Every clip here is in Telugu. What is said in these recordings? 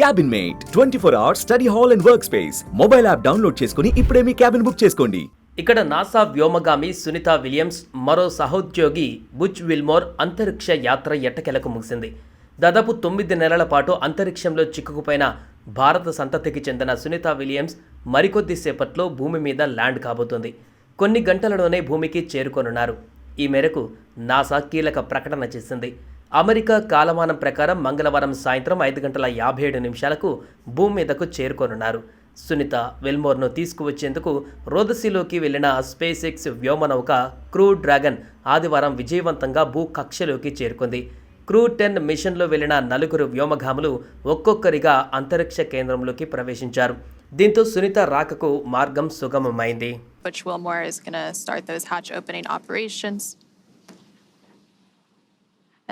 Cabin mate twenty four hours study hall and work space mobile app download చేసుకుని ఇప్పుడే మీ క్యాబిన్ బుక్ చేసుకోండి. ఇక్కడ నాసా వ్యోమగామి సునీత విలియమ్స్ మరో సహోద్యోగి బుచ్ విల్మోర్ అంతరిక్ష యాత్ర ఎట్టకెలకు ముగిసింది. దాదాపు తొమ్మిది నెలల పాటు అంతరిక్షంలో చిక్కుకుపోయిన భారత సంతతికి చెందిన సునీత విలియమ్స్ మరికొద్ది సేపట్లో భూమి మీద ల్యాండ్ కాబోతుంది. కొన్ని గంటలలోనే భూమికి చేరుకోనున్నారు. ఈ మేరకు నాసా కీలక ప్రకటన చేసింది. అమెరికా కాలమానం ప్రకారం మంగళవారం సాయంత్రం ఐదు గంటల యాభై ఏడు నిమిషాలకు భూమి మీదకు చేరుకోనున్నారు. సునీత వెల్మోర్ను తీసుకువచ్చేందుకు రోదసిలోకి వెళ్ళిన స్పేస్ ఎక్స్ వ్యోమనౌక క్రూ డ్రాగన్ ఆదివారం విజయవంతంగా భూ కక్షలోకి చేరుకుంది. క్రూ టెన్ మిషన్లో వెళ్ళిన నలుగురు వ్యోమగాములు ఒక్కొక్కరిగా అంతరిక్ష కేంద్రంలోకి ప్రవేశించారు. దీంతో సునీత రాకకు మార్గం సుగమమైంది. Butch Wilmore is going to start those hatch opening operations.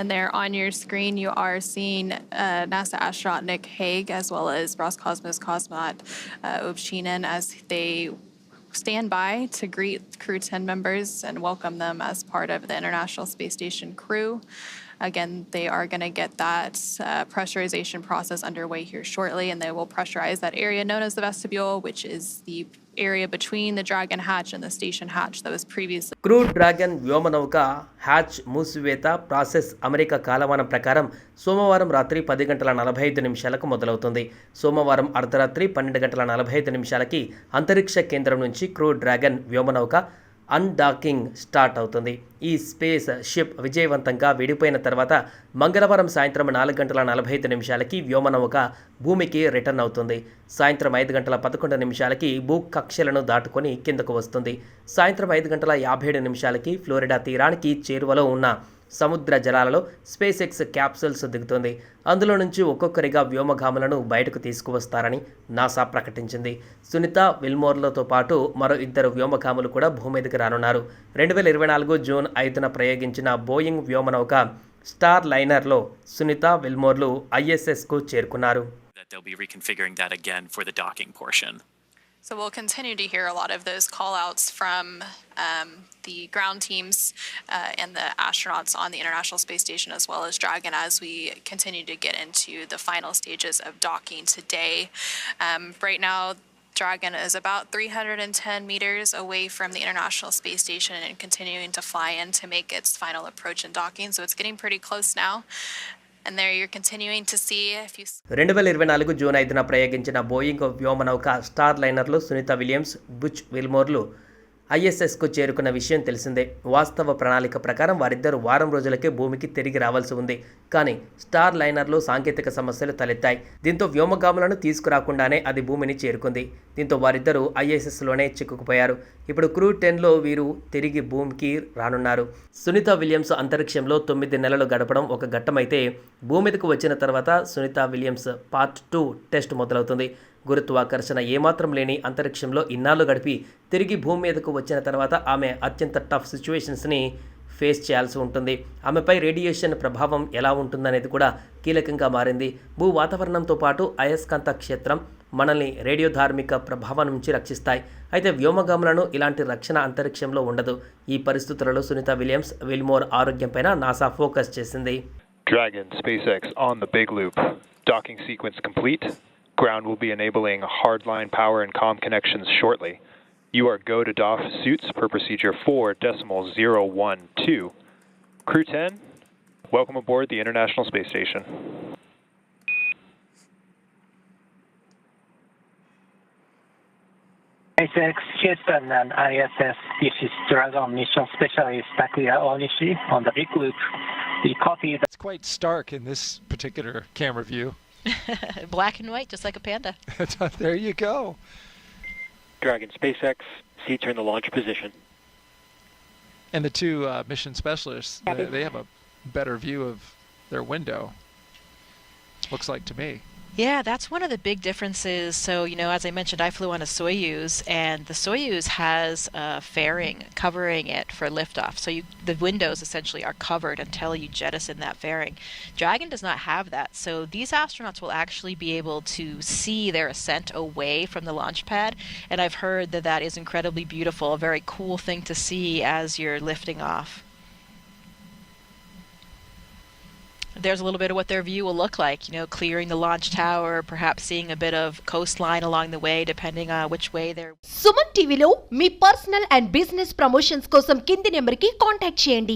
And there on your screen, you are seeing uh, NASA astronaut Nick Hague as well as Roscosmos cosmonaut uh, Ovchinin as they stand by to greet Crew 10 members and welcome them as part of the International Space Station crew. Again, they are going to get that uh, pressurization process underway here shortly, and they will pressurize that area known as the vestibule, which is the area between the Dragon hatch and the station hatch that was previously. Crew Dragon వ్యోమనౌక hatch మూసివేత ప్రాసెస్ అమెరికా కాలమానం ప్రకారం సోమవారం రాత్రి పది గంటల నలభై ఐదు నిమిషాలకు మొదలవుతుంది సోమవారం అర్ధరాత్రి పన్నెండు గంటల నలభై ఐదు నిమిషాలకి అంతరిక్ష కేంద్రం నుంచి క్రూ డ్రాగన్ వ్యోమనౌక అన్డాకింగ్ స్టార్ట్ అవుతుంది. ఈ స్పేస్ షిప్ విజయవంతంగా విడిపోయిన తర్వాత మంగళవారం సాయంత్రం నాలుగు గంటల నలభై ఐదు నిమిషాలకి వ్యోమనౌక భూమికి రిటర్న్ అవుతుంది. సాయంత్రం ఐదు గంటల పదకొండు నిమిషాలకి భూ కక్షలను దాటుకొని కిందకు వస్తుంది. సాయంత్రం ఐదు గంటల యాభై ఏడు నిమిషాలకి ఫ్లోరిడా తీరానికి చేరువలో ఉన్న సముద్ర జలాలలో స్పేస్ ఎక్స్ క్యాప్సూల్స్ దిగుతుంది. అందులో నుంచి ఒక్కొక్కరిగా వ్యోమగాములను బయటకు తీసుకువస్తారని నాసా ప్రకటించింది. సునీత విల్మోర్లతో పాటు మరో ఇద్దరు వ్యోమగాములు కూడా భూమి మీదకి రానున్నారు. రెండు వేల ఇరవై నాలుగు జూన్ ఐదున ప్రయోగించిన బోయింగ్ వ్యోమనౌక స్టార్ లైనర్లో సునీత విల్మోర్లు ఐఎస్ఎస్కు చేరుకున్నారు. So we'll continue to hear a lot of those call outs from um, the ground teams uh, and the astronauts on the International Space Station as well as Dragon as we continue to get into the final stages of docking today. Um, right now, Dragon is about 310 meters away from the International Space Station and continuing to fly in to make its final approach and docking. So it's getting pretty close now. And there you're continuing to see if you రెండు వేల ఇరవై నాలుగు జూన్ ఐదున ప్రయోగించిన బోయింగ్ వ్యోమనౌక స్టార్ లైనర్లు సునీత విలియమ్స్ బుచ్ విల్మోర్లు ఐఎస్ఎస్కు చేరుకున్న విషయం తెలిసిందే. వాస్తవ ప్రణాళిక ప్రకారం వారిద్దరూ వారం రోజులకే భూమికి తిరిగి రావాల్సి ఉంది. కానీ స్టార్ లైనర్లో సాంకేతిక సమస్యలు తలెత్తాయి. దీంతో వ్యోమగాములను తీసుకురాకుండానే అది భూమిని చేరుకుంది. దీంతో వారిద్దరూ ఐఎస్ఎస్లోనే చిక్కుకుపోయారు. ఇప్పుడు క్రూ టెన్లో వీరు తిరిగి భూమికి రానున్నారు. సునీత విలియమ్స్ అంతరిక్షంలో తొమ్మిది నెలలు గడపడం ఒక ఘట్టమైతే భూమిదకు వచ్చిన తర్వాత Sunita Williams part two test మొదలవుతుంది. గురుత్వాకర్షణ ఏమాత్రం లేని అంతరిక్షంలో ఇన్నాళ్ళు గడిపి తిరిగి భూమి మీదకు వచ్చిన తర్వాత ఆమె అత్యంత టఫ్ సిచ్యువేషన్స్ని ఫేస్ చేయాల్సి ఉంటుంది. ఆమెపై రేడియేషన్ ప్రభావం ఎలా ఉంటుందనేది కూడా కీలకంగా మారింది. భూ వాతావరణంతో పాటు అయస్కాంత క్షేత్రం మనల్ని రేడియోధార్మిక ప్రభావం నుంచి రక్షిస్తాయి. అయితే వ్యోమగాములను ఇలాంటి రక్షణ అంతరిక్షంలో ఉండదు. ఈ పరిస్థితులలో సునీత విలియమ్స్ విల్మోర్ ఆరోగ్యంపైన నాసా ఫోకస్ చేసింది. Dragon SpaceX on the big loop. Docking sequence complete. Ground will be enabling hardline power and comm connections shortly. You are go to doff suits per procedure 4 decimal 012. Crew 10, welcome aboard the International Space Station. SpaceX Houston and ISS, this is Dragon Mission Specialist Takuya Onishi on the Big Loop. We copy the It's quite stark in this particular camera view. Black and white, just like a panda. there you go. Dragon SpaceX, seats are in the launch position. And the two uh, mission specialists, they, they have a better view of their window. Looks like to me. Yeah, that's one of the big differences. So, you know, as I mentioned, I flew on a Soyuz, and the Soyuz has a fairing covering it for liftoff. So you, the windows essentially are covered until you jettison that fairing. Dragon does not have that. So these astronauts will actually be able to see their ascent away from the launch pad. And I've heard that that is incredibly beautiful, a very cool thing to see as you're lifting off. there's a little bit of what their view will look like. You know, clearing the launch tower, perhaps seeing a bit of coastline along the way, depending on which way they're Suman టీవీలో మీ పర్సనల్ అండ్ బిజినెస్ ప్రమోషన్స్ కోసం కింది నెంబర్కి కాంటాక్ట్ చేయండి